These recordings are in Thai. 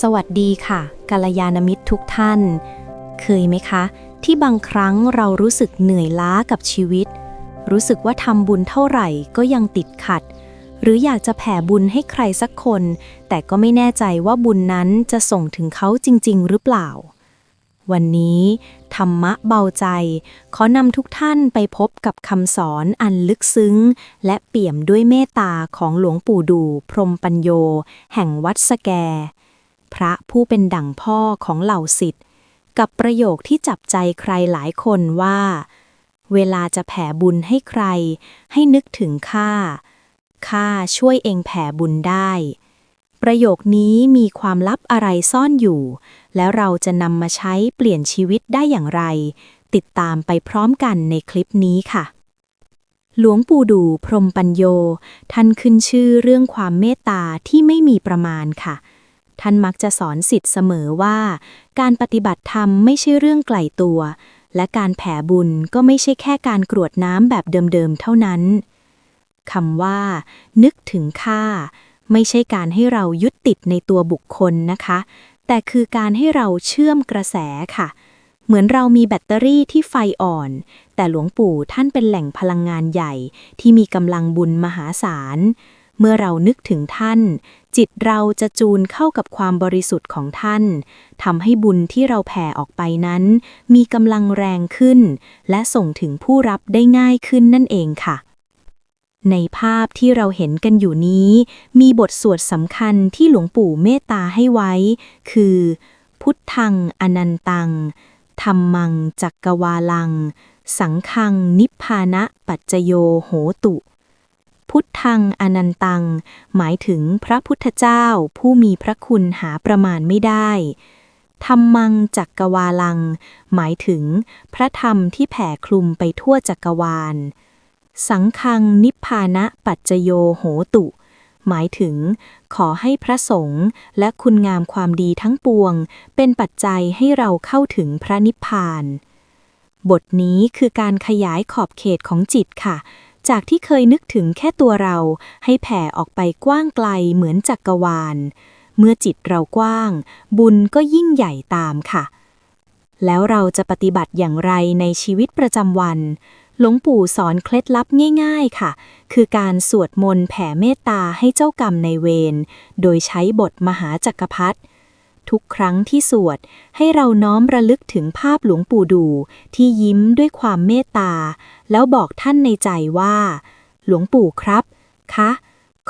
สวัสดีค่ะกัลยาณมิตรทุกท่าน เคยไหมคะ ที่บางครั้งเรารู้สึกเหนื่อยล้ากับชีวิต รู้สึกว่าทำบุญเท่าไหร่ก็ยังติดขัด หรืออยากจะแผ่บุญให้ใครสักคน แต่ก็ไม่แน่ใจว่าบุญนั้นจะส่งถึงเขาจริง ๆ หรือเปล่า วันนี้ ธรรมะเบาใจ ขอนำทุกท่านไปพบกับคำสอนอันลึกซึ้ง และเปี่ยมด้วยเมตตาของหลวงปู่ดู พรมปัญโย แห่งวัดสแก พระผู้เป็นดั่งพ่อของเหล่าสิทธิ์ กับประโยคที่จับใจใครหลายคนว่า เวลาจะแผ่บุญให้ใคร ให้นึกถึงข้าข้าช่วยเองแผ่บุญได้ ประโยคนี้มีความลับอะไรซ่อนอยู่ แล้วเราจะนำมาใช้เปลี่ยนชีวิตได้อย่างไร ติดตามไปพร้อมกันในคลิปนี้ค่ะหลวงปู่ดูพรมปัญโย ท่านขึ้นชื่อเรื่องความเมตตาที่ไม่มีประมาณค่ะ ท่านมักจะสอนสิทธิ์เสมอว่า การปฏิบัติธรรมไม่ใช่เรื่องไกลตัว และการแผ่บุญก็ไม่ใช่แค่การกรวดน้ำแบบเดิมๆเท่านั้นคำว่า นึกถึงค่า ไม่ใช่การให้เรายึดติดในตัวบุคคลนะคะ แต่คือการให้เราเชื่อมกระแสค่ะ เหมือนเรามีแบตเตอรี่ที่ไฟอ่อน แต่หลวงปู่ท่านเป็นแหล่งพลังงานใหญ่ที่มีกำลังบุญมหาศาล เมื่อเรานึกถึงท่าน จิตเราจะจูนเข้ากับความบริสุทธิ์ของท่านทำให้บุญที่เราแผ่ออกไปนั้น มีกำลังแรงขึ้น และส่งถึงผู้รับได้ง่ายขึ้นนั่นเองค่ะในภาพที่เราเห็นกันอยู่นี้ มีบทสวดสำคัญที่หลวงปู่เมตตาให้ไว้ คือ พุทธังอนันตังธรรมังจักกวาลัง สังคังนิพพานะปัจจโยโหตุ พุทธังอนันตัง หมายถึงพระพุทธเจ้าผู้มีพระคุณหาประมาณไม่ได้ธรรมังจักกวาลัง หมายถึงพระธรรมที่แผ่คลุมไปทั่วจักรวาล สังคังนิพพานะปัจจโยโหตุ หมายถึง ขอให้พระสงฆ์และคุณงามความดีทั้งปวง เป็นปัจจัยให้เราเข้าถึงพระนิพพาน บทนี้คือการขยายขอบเขตของจิตค่ะ จากที่เคยนึกถึงแค่ตัวเรา ให้แผ่ออกไปกว้างไกลเหมือนจักรวาล เมื่อจิตเรากว้าง บุญก็ยิ่งใหญ่ตามค่ะ แล้วเราจะปฏิบัติอย่างไรในชีวิตประจำวัน หลวงปู่สอนเคล็ดลับง่าย ๆค่ะ คือการสวดมนต์แผ่เมตตาให้เจ้ากรรมในเวร โดยใช้บทมหาจักรพรรดิ ทุกครั้งที่สวด ให้เราน้อมระลึกถึงภาพหลวงปู่ดู ที่ยิ้มด้วยความเมตตา แล้วบอกท่านในใจว่า หลวงปู่ครับ คะ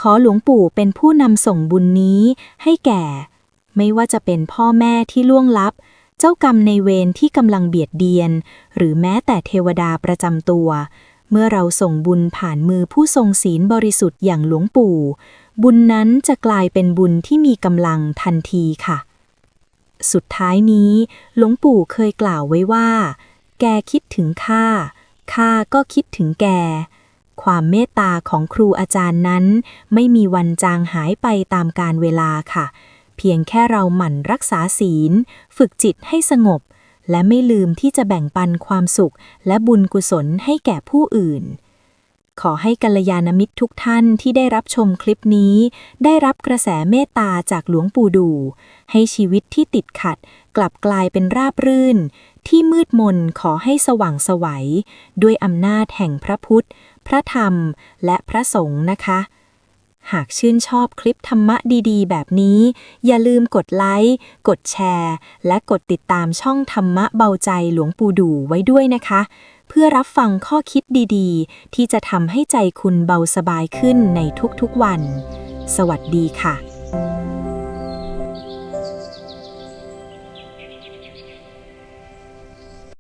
ขอหลวงปู่เป็นผู้นำส่งบุญนี้ให้แก่ ไม่ว่าจะเป็นพ่อแม่ที่ล่วงลับ เจ้ากรรมในเวรที่กำลังเบียดเบียน หรือแม้แต่เทวดาประจำตัว เมื่อเราส่งบุญผ่านมือผู้ทรงศีลบริสุทธิ์อย่างหลวงปู่บุญนั้นจะกลายเป็นบุญที่มีกำลังทันทีค่ะ สุดท้ายนี้ หลวงปู่เคยกล่าวไว้ว่า แกคิดถึงข้า ข้าก็คิดถึงแก ความเมตตาของครูอาจารย์นั้น ไม่มีวันจางหายไปตามกาลเวลาค่ะ เพียงแค่เราหมั่นรักษาศีล ฝึกจิตให้สงบ และไม่ลืมที่จะแบ่งปันความสุข และบุญกุศลให้แก่ผู้อื่น ขอให้กัลยาณมิตรทุกท่านที่ได้รับชมคลิปนี้ ได้รับกระแสเมตตาจากหลวงปู่ดู ให้ชีวิตที่ติดขัด กลับกลายเป็นราบรื่น ที่มืดมนขอให้สว่างไสวัย ด้วยอำนาจแห่งพระพุทธ พระธรรม และพระสงฆ์นะคะ หากชื่นชอบคลิปธรรมะดีๆ แบบนี้ อย่าลืมกดไลค์ กดแชร์ และกดติดตามช่องธรรมะเบาใจหลวงปู่ดูไว้ด้วยนะคะ เพื่อรับฟังข้อคิดดีๆ ที่จะทำให้ใจคุณเบาสบายขึ้นในทุกๆวัน สวัสดีค่ะ